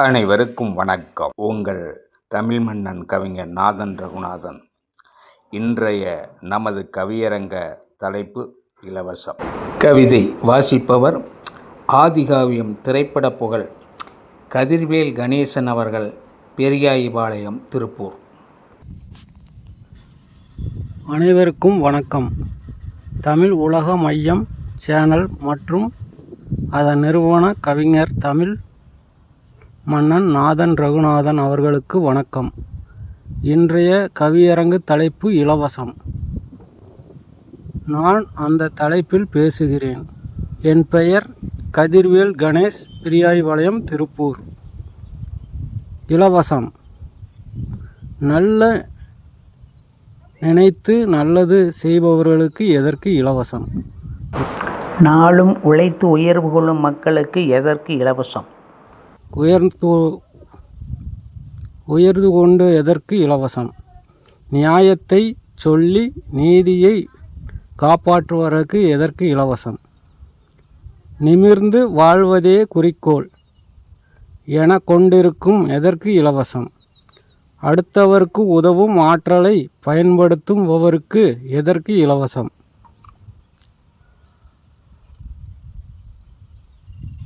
அனைவருக்கும் வணக்கம். உங்கள் தமிழ் மன்னன் கவிஞர் நாதன் ரகுநாதன். இன்றைய நமது கவியரங்க தலைப்பு இலவசம். கவிதை வாசிப்பவர் ஆதிகாவியம் திரைப்பட புகழ் கதிர்வேல் கணேசன் அவர்கள் பெரியாயிபாளையம் திருப்பூர். அனைவருக்கும் வணக்கம். தமிழ் உலக மையம் சேனல் மற்றும் அதன் நிறுவன கவிஞர் தமிழ் மன்னன் நாதன் ரகுநாதன் அவர்களுக்கு வணக்கம். இன்றைய கவியரங்கு தலைப்பு இலவசம். நான் அந்த தலைப்பில் பேசுகிறேன். என் பெயர் கதிர்வேல் கணேஷ் பிரியாய்பாளையம் திருப்பூர். இலவசம். நல்ல நினைத்து நல்லது செய்பவர்களுக்கு எதற்கு இலவசம்? நாளும் உழைத்து உயர்வு கொள்ளும் மக்களுக்கு எதற்கு இலவசம்? உயர்ந்து உயர்ந்து கொண்டு எதற்கு இலவசம்? நியாயத்தை சொல்லி நீதியை காப்பாற்றுவதற்கு எதற்கு இலவசம்? நிமிர்ந்து வாழ்வதே குறிக்கோள் என கொண்டிருக்கும் எதற்கு இலவசம்? அடுத்தவருக்கு உதவும் ஆற்றலை பயன்படுத்துபவருக்கு எதற்கு இலவசம்?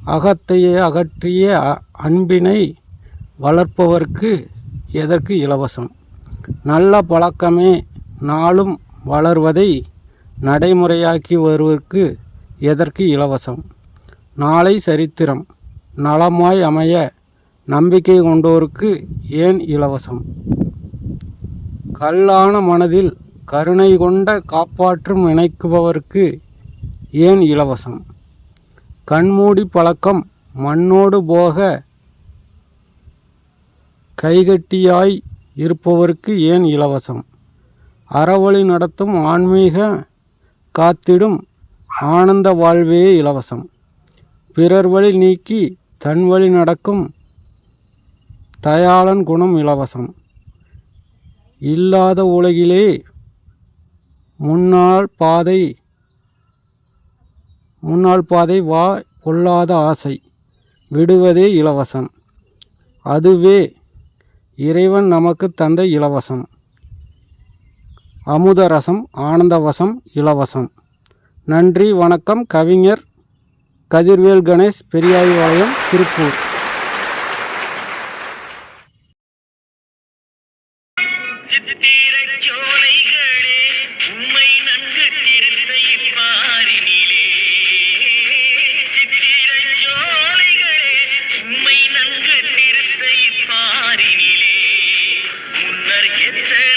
அகத்தையே அகற்றிய அன்பினை வளர்ப்பவர்க்கு எதற்கு இலவசம்? நல்ல பழக்கமே நாளும் வளர்வதை நடைமுறையாக்கி வருவதற்கு எதற்கு இலவசம்? நாளை சரித்திரம். நலமாய் அமைய நம்பிக்கை கொண்டோருக்கு ஏன் இலவசம்? கல்லான மனதில் கருணை கொண்ட காப்பாற்றும் நினைக்குபவருக்கு ஏன் இலவசம்? கண்மூடி பழக்கம் மண்ணோடு போக கைகட்டியாய் இருப்பவருக்கு ஏன் இலவசம்? அறவழி நடத்தும் ஆன்மீக காத்திடும் ஆனந்த வாழ்வே இலவசம். பிறர் வழி நீக்கி தன் வழி நடக்கும் தயாளன் குணம் இலவசம். இல்லாத உலகிலே முன்னாள் பாதை முன்னாள் பாதை வா கொள்ளாத ஆசை விடுவதே இலவசம். அதுவே இறைவன் நமக்கு தந்த இலவசம். அமுதரசம் ஆனந்தவசம் இலவசம். நன்றி வணக்கம் கவிஞர் கதிர்வேல் கணேஷ் பெரியாய்வாலயம் திருப்பூர். உம்மை